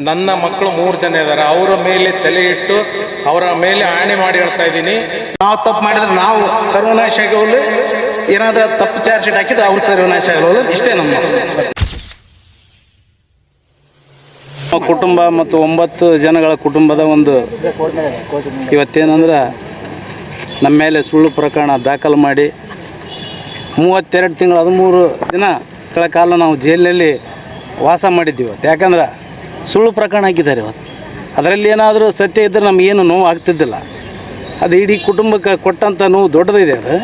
ನನ್ನ ಮಕ್ಕಳು ಮೂರು ಜನ ಇದ್ದಾರೆ ಅವರ ಮೇಲೆ ತಲೆ ಇಟ್ಟು ಅವರ ಮೇಲೆ ಆಣೆ ಮಾಡಿ ಹೇಳ್ತಾ ಇದ್ದೀನಿ. ನಾವು ತಪ್ಪು ಮಾಡಿದ್ರೆ ನಾವು ಸರ್ವನಾಶ ಆಗೋಲ್ಲ ಏನಾದ್ರೂ ತಪ್ಪು ಚಾರ್ಜ್ ಶೀಟ್ ಹಾಕಿದ್ರೆ ಅವ್ರು ಸರ್ವನಾಶ ಆಗೋಲ್ಲ ಇಷ್ಟೇ ನಮ್ಮ ಕುಟುಂಬ ಮತ್ತು ಒಂಬತ್ತು ಜನಗಳ ಕುಟುಂಬದ ಒಂದು ಇವತ್ತೇನಂದ್ರೆ ನಮ್ಮ ಮೇಲೆ ಸುಳ್ಳು ಪ್ರಕರಣ ದಾಖಲು ಮಾಡಿ ಮೂವತ್ತೆರಡು ತಿಂಗಳು ಹದಿಮೂರು ದಿನಗಳ ಕಾಲ ನಾವು ಜೈಲಿನಲ್ಲಿ ವಾಸ ಮಾಡಿದ್ದೀವಿ ಯಾಕಂದ್ರೆ ಸುಳ್ಳು ಪ್ರಕರಣ ಹಾಕಿದ್ದಾರೆ ಇವತ್ತು. ಅದರಲ್ಲಿ ಏನಾದರೂ ಸತ್ಯ ಇದ್ದರೆ ನಮಗೇನು ನೋವು ಆಗ್ತಿದ್ದಿಲ್ಲ ಅದು ಇಡೀ ಕುಟುಂಬಕ್ಕೆ ಕೊಟ್ಟಂಥ ನೋವು ದೊಡ್ಡದಿದೆ ಅದು.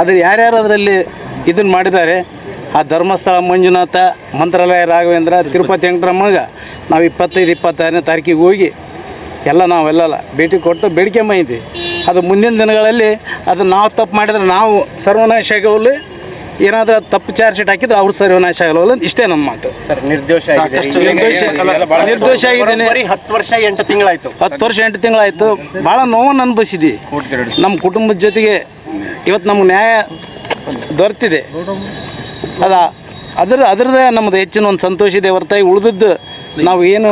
ಅದ್ರ ಯಾರ್ಯಾರು ಅದರಲ್ಲಿ ಇದನ್ನು ಮಾಡಿದ್ದಾರೆ? ಆ ಧರ್ಮಸ್ಥಳ ಮಂಜುನಾಥ, ಮಂತ್ರಾಲಯ ರಾಘವೇಂದ್ರ, ತಿರುಪತಿ ವೆಂಕಟರಮ್ಮಗ ನಾವು ಇಪ್ಪತ್ತೈದು, ಇಪ್ಪತ್ತಾರನೇ ತಾರೀಕಿಗೆ ಹೋಗಿ ಎಲ್ಲ ನಾವೆಲ್ಲ ಭೇಟಿ ಕೊಟ್ಟು ಬೇಡಿಕೆ ಬಂದಿದ್ದೀವಿ ಅದು ಮುಂದಿನ ದಿನಗಳಲ್ಲಿ ಅದು ನಾವು ತಪ್ಪು ಮಾಡಿದ್ರೆ ನಾವು ಸರ್ವನಾಶ ಆಗೋಲ್ಲ ಏನಾದರೂ ತಪ್ಪು ಚಾರ್ಜ್ ಶೀಟ್ ಹಾಕಿದ್ರೆ ಅವ್ರ ಸರ್ವನಾಶ ಆಗಲ್ಲ ಇಷ್ಟೇ ನಮ್ಮ ಮಾತು. ಸರ್ ನಿರ್ದೋಷ ಸಾಕಷ್ಟು ನಿರ್ದೋಷ ನಿರ್ದೋಷ ಆಗಿದ್ದೇನೆ ಹತ್ತು ವರ್ಷ ಎಂಟು ತಿಂಗಳಾಯ್ತು. ಹತ್ತು ವರ್ಷ ಎಂಟು ತಿಂಗಳಾಯಿತು. ಭಾಳ ನೋವನ್ನು ಅನುಭವಿಸಿದ್ವಿ ನಮ್ಮ ಕುಟುಂಬದ ಜೊತೆಗೆ ಇವತ್ತು ನಮ್ಗೆ ನ್ಯಾಯ ದೊರೆತಿದೆ. ಅದ ಅದ್ರ ಅದರದೇ ನಮ್ಮದು ಹೆಚ್ಚಿನ ಒಂದು ಸಂತೋಷ ಇದೆ ಹೊರತಾಗಿ ಉಳಿದದ್ದು ನಾವು ಏನು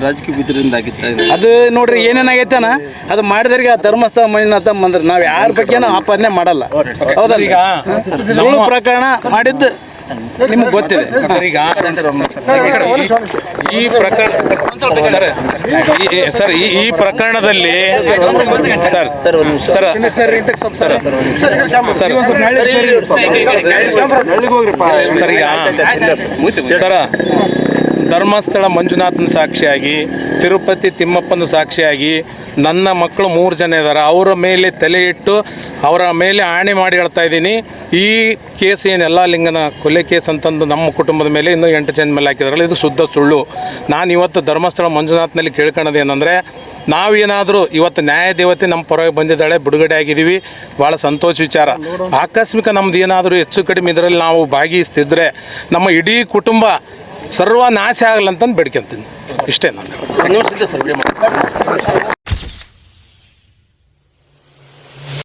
ರಾಜಕೀಯ ಬಿದ್ದರಿಂದ ಆಗಿತ್ತ ಅದು ನೋಡ್ರಿ ಏನೇನಾಗೈತನ ಅದು ಮಾಡಿದ್ರಿಗೆ ಆ ಧರ್ಮಸ್ಥಳ ಮಂಜುನಾಥ ಬಂದ್ರೆ ನಾವು ಯಾರ ಬಗ್ಗೆನೂ ಆಪಾದನೆ ಮಾಡಲ್ಲ ಹೌದಲ್ಲ ಈಗ ಸುಳ್ಳು ಪ್ರಕರಣ ಮಾಡಿದ್ದು ನಿಮ್ಗೆ ಗೊತ್ತಿದೆ ಸರ್ ಈಗ ಈ ಪ್ರಕರಣ ಸರ್ ಈ- ಈ- ಸರ್ ಈ ಈ ಪ್ರಕರಣದಲ್ಲಿ sir sir sir sir sir ಈಗ ಸರ ಧರ್ಮಸ್ಥಳ ಮಂಜುನಾಥನ ಸಾಕ್ಷಿಯಾಗಿ, ತಿರುಪತಿ ತಿಮ್ಮಪ್ಪನ ಸಾಕ್ಷಿಯಾಗಿ ನನ್ನ ಮಕ್ಕಳು ಮೂರು ಜನ ಇದ್ದಾರೆ ಅವರ ಮೇಲೆ ತಲೆ ಇಟ್ಟು ಅವರ ಮೇಲೆ ಆಣೆ ಮಾಡಿ ಹೇಳ್ತಾ ಇದ್ದೀನಿ. ಈ ಕೇಸ್ ಏನೆಲ್ಲ ಲಿಂಗನ ಕೊಲೆ ಕೇಸ್ ಅಂತಂದು ನಮ್ಮ ಕುಟುಂಬದ ಮೇಲೆ ಇನ್ನೂ ಎಂಟು ಜನ ಮೇಲೆ ಹಾಕಿದ್ರಲ್ಲ, ಇದು ಶುದ್ಧ ಸುಳ್ಳು. ನಾನು ಇವತ್ತು ಧರ್ಮಸ್ಥಳ ಮಂಜುನಾಥ್ನಲ್ಲಿ ಕೇಳ್ಕೊಳ್ಳೋದು ಏನಂದರೆ, ನಾವೇನಾದರೂ ಇವತ್ತು ನ್ಯಾಯ ದೇವತೆ ನಮ್ಮ ಪರವಾಗಿ ಬಂದಿದ್ದಾಳೆ, ಬಿಡುಗಡೆ ಆಗಿದ್ದೀವಿ ಭಾಳ ಸಂತೋಷ ವಿಚಾರ. ಆಕಸ್ಮಿಕ ನಮ್ದು ಏನಾದರೂ ಹೆಚ್ಚು ಕಡಿಮೆ ಇದರಲ್ಲಿ ನಾವು ಭಾಗಿಸ್ತಿದ್ರೆ, ನಮ್ಮ ಇಡೀ ಕುಟುಂಬ ಸರ್ವ ನಾಶ ಆಗಲ್ಲ ಅಂತಂದು ಬೇಡ್ಕೊಂತೀನಿ. ಇಷ್ಟೇ ನಾನು